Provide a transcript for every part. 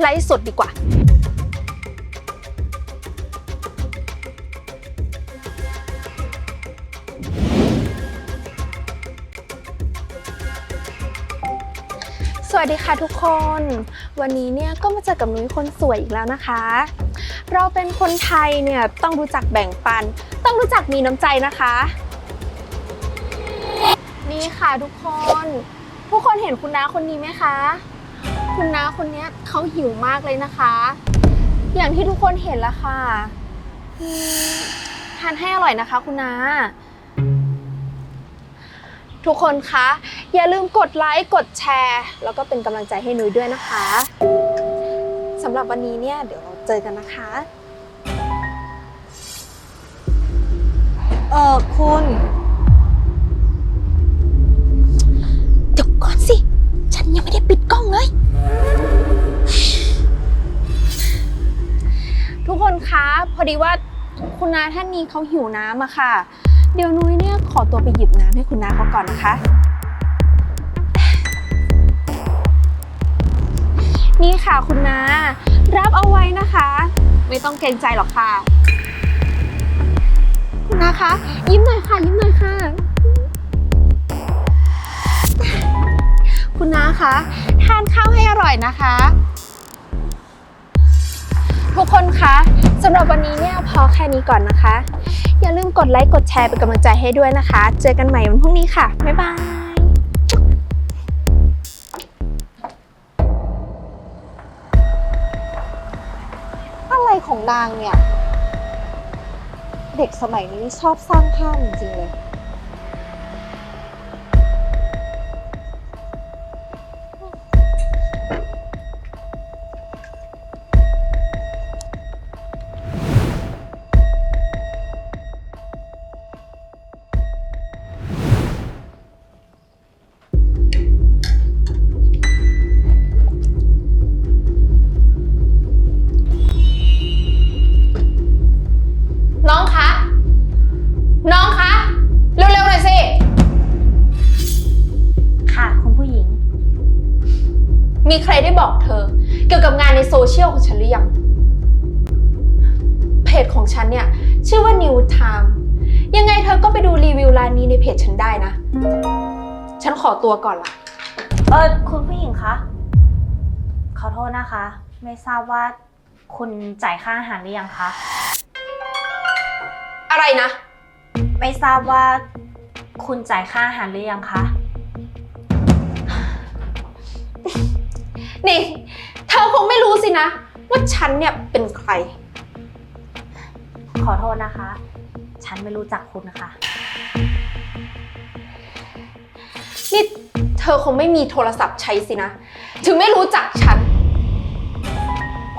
ไลฟ์สดดีกว่า สวัสดีค่ะทุกคน วันนี้เนี่ยก็มาเจอกับนุ้ยคนสวยอีกแล้วนะคะ เราเป็นคนไทยเนี่ยต้องรู้จักแบ่งปัน ต้องรู้จักมีน้ำใจนะคะ นี่ค่ะทุกคน ทุกคนเห็นคุณน้าคนนี้ไหมคะ คุณน้าคนเนี้ยเขาหิวมากเลยนะคะ อย่างที่ทุกคนเห็นละค่ะอืมทานให้อร่อยนะคะ คุณน้า ทุกคนคะ อย่าลืมกดไลค์กดแชร์ แล้วก็เป็นกำลังใจให้นุ้ยด้วยนะคะสำหรับวันนี้เนี่ยเดี๋ยวเราเจอกันนะคะ เออคุณ เดี๋ยวก่อนสิ ฉันยังไม่ได้ปิดกล้องเลย พอดีว่าคุณน้าท่านนี้เขาหิวน้ำอะค่ะ เดี๋ยวนุ้ยเนี่ยขอตัวไปหยิบน้ำให้คุณน้าเขาก่อนนะคะ นี่ค่ะคุณน้ารับเอาไว้นะคะ ไม่ต้องเกรงใจหรอกค่ะ คุณน้าคะยิ้มหน่อยค่ะ ยิ้มหน่อยค่ะ คุณน้าคะทานข้าวให้อร่อยนะคะ ทุกคนคะ สำหรับวันนี้เนี่ยพอแค่นี้ก่อนนะคะ อย่าลืมกดไลค์กดแชร์เป็นกำลังใจให้ด้วยนะคะ เจอกันใหม่วันพรุ่งนี้ค่ะ บ๊ายบายอะไรของนางเนี่ย เด็กสมัยนี้ชอบสร้างภาพจริงๆเลย มีใครได้บอกเธอ เกี่ยวกับงานในโซเชียลของฉันหรือยัง เพจของฉันเนี่ย ชื่อว่า New Time ยังไงเธอก็ไปดูรีวิวร้านนี้ในเพจฉันได้นะ ฉันขอตัวก่อนละเออคุณผู้หญิงคะ ขอโทษนะคะ ไม่ทราบว่าคุณจ่ายค่าอาหารหรือยังคะ อะไรนะ ไม่ทราบว่าคุณจ่ายค่าอาหารหรือยังคะ นี่ เธอคงไม่รู้สินะ ว่าฉันเนี่ยเป็นใคร ขอโทษนะคะ ฉันไม่รู้จักคุณนะคะ นี่เธอคงไม่มีโทรศัพท์ใช้สินะ ถึงไม่รู้จักฉัน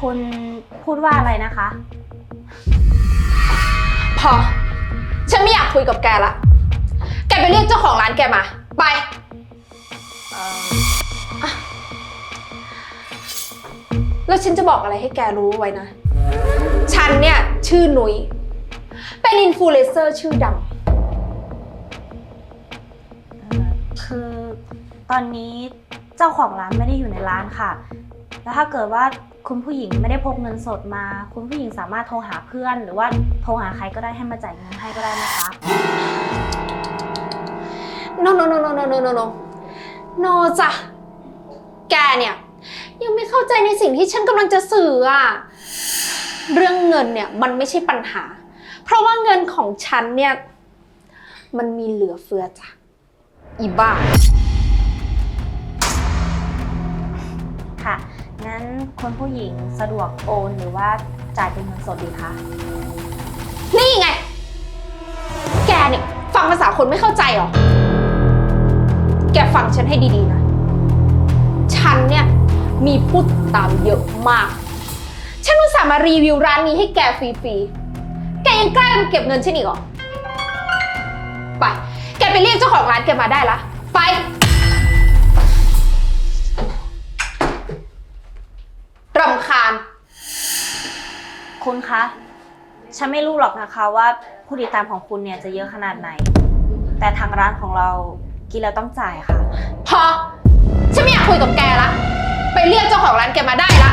คุณพูดว่าอะไรนะคะ พอ ฉันไม่อยากคุยกับแกละ แกไปเรียกเจ้าของร้านแกมา ไป เอ่อ แล้วฉันจะบอกอะไรให้แกรู้ไว้นะ ฉันเนี่ย ชื่อนุย้ย เป็นอินฟลูเอนเซอร์ชื่อดังเอ่อคือตอนนี้เจ้าของร้านไม่ได้อยู่ในร้านค่ะ แล้วถ้าเกิดว่าคุณผู้หญิงไม่ได้พกเงินสดมา คุณผู้หญิงสามารถโทรหาเพื่อน หรือว่าโทรหาใครก็ได้ให้มาจ่ายเงินให้ก็ได้นะคะ no no no no no no no no no จ้ะแกเนี่ย ยังไม่เข้าใจในสิ่งที่ฉันกำลังจะสื่ออะเรื่องเงินเนี่ยมันไม่ใช่ปัญหา เพราะว่าเงินของฉันเนี่ย มันมีเหลือเฟือจ้ะอีบ้า ค่ะ งั้นคุณผู้หญิงสะดวกโอนหรือว่าจ่ายเป็นเงินสดดีคะ นี่ไง แกเนี่ยฟังภาษาคนไม่เข้าใจเหรอ แกฟังฉันให้ดีๆนะ ฉันเนี่ย มีผู้ติดตามเยอะมาก ฉันอุตส่าห์มารีวิวร้านนี้ให้แกฟรีๆ แกยังกล้ามาเก็บเงินฉันอีกเหรอ ไป แกไปเรียกเจ้าของร้านแกมาได้ละ ไป รำคาญ คุณคะ ฉันไม่รู้หรอกนะคะว่าผู้ติดตามของคุณเนี่ยจะเยอะขนาดไหน แต่ทางร้านของเรากินแล้วต้องจ่ายค่ะ พอ ฉันไม่อยากคุยกับแกละไป เรียกเจ้าของร้านแกมาได้ละ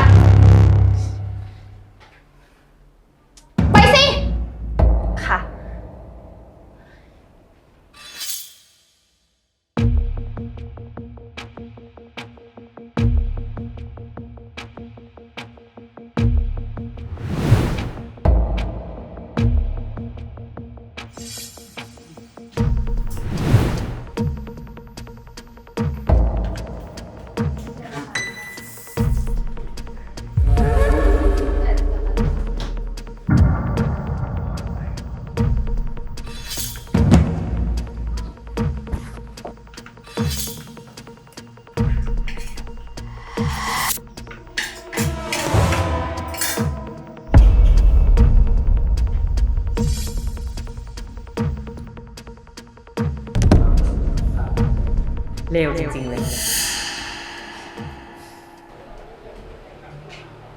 ร็วจริงๆเลย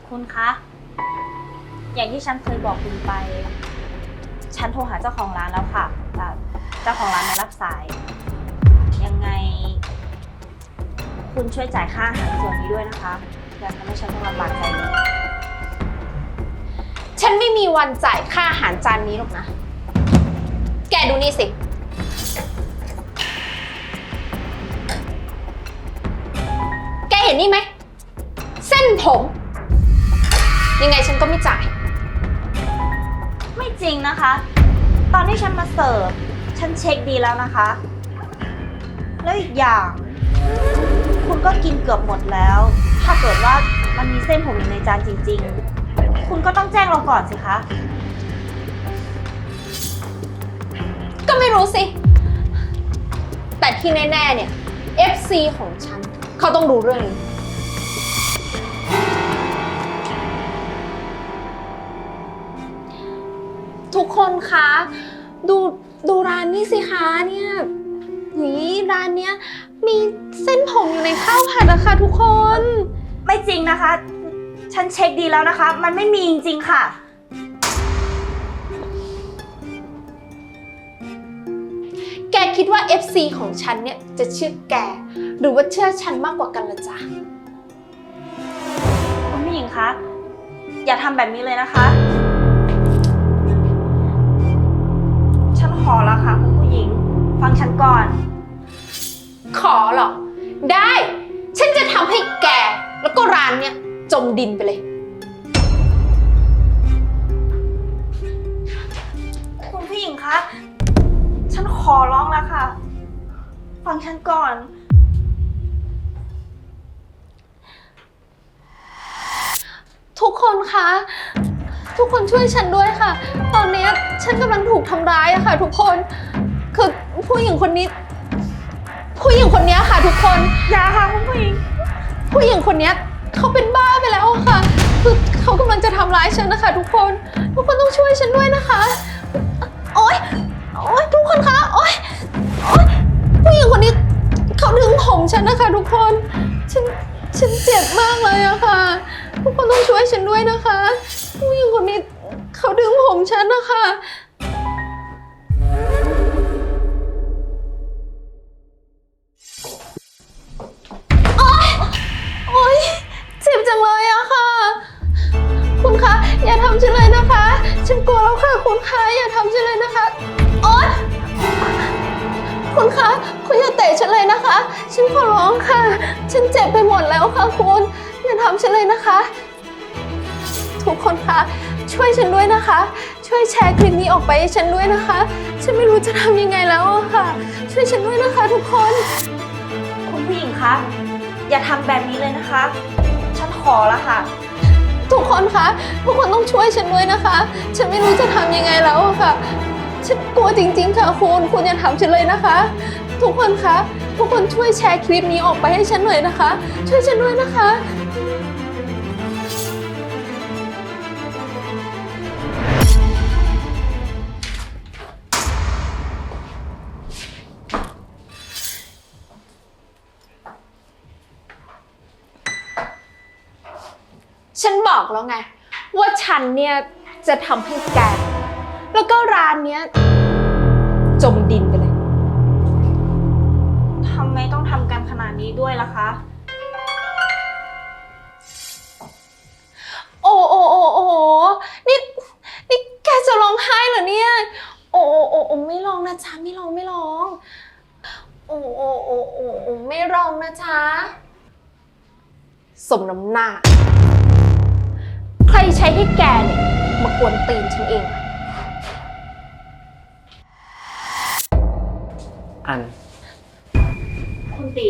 คุณคะ อย่างที่ฉันเคยบอกคุณไป ฉันโทรหาเจ้าของร้านแล้วค่ะแต่เจ้าของร้านไม่รับสาย ยังไง คุณช่วยจ่ายค่าอาหารส่วนนี้ด้วยนะคะ อย่าทำให้ฉันต้องลำบากใจเลย ฉันไม่มีวันจ่ายค่าอาหารจานนี้หรอกนะ แกดูนี่สิ นนี่ไหม เส้นผม ยังไงฉันก็ไม่จ่าย ไม่จริงนะคะ ตอนที่ฉันมาเสิร์ฟ ฉันเช็คดีแล้วนะคะ แล้วอีกอย่าง คุณก็กินเกือบหมดแล้ว ถ้าเกิดว่ามันมีเส้นผมอยู่ในจานจริง ๆ คุณก็ต้องแจ้งเราก่อนสิคะ ก็ไม่รู้สิ แต่ที่แน่ ๆ เนี่ย FC ของฉัน เขาต้องรู้เรื่องนี้ทุกคนคะดูดูร้านนี้สิคะเนี่ยนี่ร้านเนี้ยมีเส้นผมอยู่ในข้าวผัดอะค่ะทุกคน ไม่จริงนะคะ ฉันเช็คดีแล้วนะคะ มันไม่มีจริงๆค่ะ แกคิดว่า FC ของฉันเนี่ยจะเชื่อแก หรือว่าเชื่อฉันมากกว่ากันละจ๊ะ คุณผู้หญิงคะ อย่าทำแบบนี้เลยนะคะ ฉันขอแล้วค่ะคุณผู้หญิง ฟังฉันก่อน ขอเหรอ ได้ ฉันจะทำให้แก แล้วก็ร้านเนี่ย จมดินไปเลย คุณผู้หญิงคะ ฉันขอร้องแล้วค่ะ ฟังฉันก่อน ทุกคนคะ ทุกคนช่วยฉันด้วยค่ะ ตอนเนี้ยฉันกำลังถูกทำร้ายอะค่ะ ทุกคน คือผู้หญิงคนนี้ ผู้หญิงคนเนี้ยค่ะ ทุกคน อย่าค่ะคุณผู้หญิง ผู้หญิงคนเนี้ยเขาเป็นบ้าไปแล้วอะค่ะ คือเขากำลังจะทำร้ายฉันนะคะ ทุกคน ทุกคนต้องช่วยฉันด้วยนะคะ ดึงผมฉันนะคะทุกคน ฉัน ฉันเจ็บมากเลยอะค่ะ ทุกคนต้องช่วยฉันด้วยนะคะผู้หญิงคนนี้เขาดึงผมฉันนะคะ โอ๊ยเจ็บจังเลยอะค่ะ คุณคะ อย่าทำฉันเลยนะคะ ฉันกลัวแล้วค่ะคุณคะ อย่าทำฉันเลยนะคะ คุณคะ คุณอย่าเตะฉันเลยนะคะ ฉันขอร้องค่ะ ฉันเจ็บไปหมดแล้วค่ะคุณ อย่าทำฉันเลยนะคะ ทุกคนคะ ช่วยฉันด้วยนะคะ ช่วยแชร์คลิปนี้ออกไปให้ฉันด้วยนะคะ ฉันไม่รู้จะทำยังไงแล้วอะค่ะ ช่วยฉันด้วยนะคะทุกคน คุณผู้หญิงคะ อย่าทำแบบนี้เลยนะคะ ฉันขอแล้วค่ะ ทุกคนคะ ทุกคนต้องช่วยฉันด้วยนะคะ ฉันไม่รู้จะทำยังไงแล้วอะค่ะ ฉันกลัวจริง ๆ ค่ะคุณ คุณอย่าทำฉันเลยนะคะ ทุกคนคะ ทุกคนช่วยแชร์คลิปนี้ออกไปให้ฉันหน่อยนะคะ ช่วยฉันด้วยนะคะ ฉันบอกแล้วไง ว่าฉันเนี่ยจะทำให้แก แล้วก็ร้านเนี้ยจมดินไปเลย ทำไมต้องทำกันขนาดนี้ด้วยล่ะคะ โอ้โอ้โอ้โอ้นี่นี่แกจะร้องไห้เหรอเนี่ยโอ้โอ้โอ้ไม่ร้องนะจ๊ะไม่ร้องไม่ร้อง โอ้โอ้โอ้โอ้โอ้ไม่ร้องนะจ๊ะสมน้ำหน้า ใครใช้ให้แกเนี่ยมากวนตีนฉันเองอะ อัน คุณตี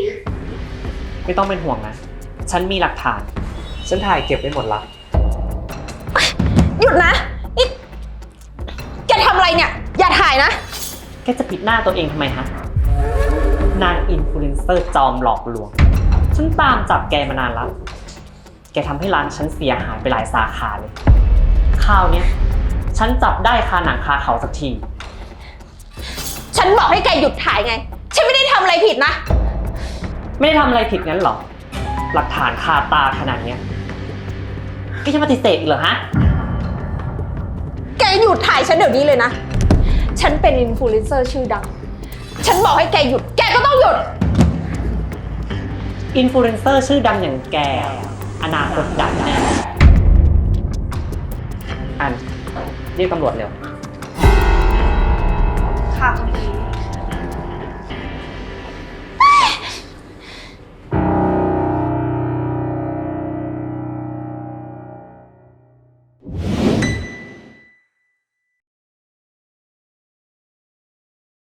ไม่ต้องเป็นห่วงนะ ฉันมีหลักฐาน ฉันถ่ายเก็บไว้หมดละ หยุดนะนี่แกทำอะไรเนี่ย อย่าถ่ายนะ แกจะปิดหน้าตัวเองทำไมฮะ นางอินฟลูเอนเซอร์จอมหลอกลวง ฉันตามจับแกมานานแล้ว แกทำให้ร้านฉันเสียหายไปหลายสาขาเลยข้าวเนี้ย ฉันจับได้คาหนังคาเขาสักที ฉันบอกให้แกหยุดถ่ายไง ฉันไม่ได้ทำอะไรผิดนะ ไม่ได้ทำอะไรผิดงั้นหรอ หลักฐานคาตาขนาดเนี้ยแกจะปฏิเสธอีกเหรอฮะ แกหยุดถ่ายฉันเดี๋ยวนี้เลยนะ ฉันเป็นอินฟลูเอนเซอร์ชื่อดัง ฉันบอกให้แกหยุด แกก็ต้องหยุด อินฟลูเอนเซอร์ชื่อดังอย่างแก อนาคตดังแน่อันเรียกตำรวจเร็ว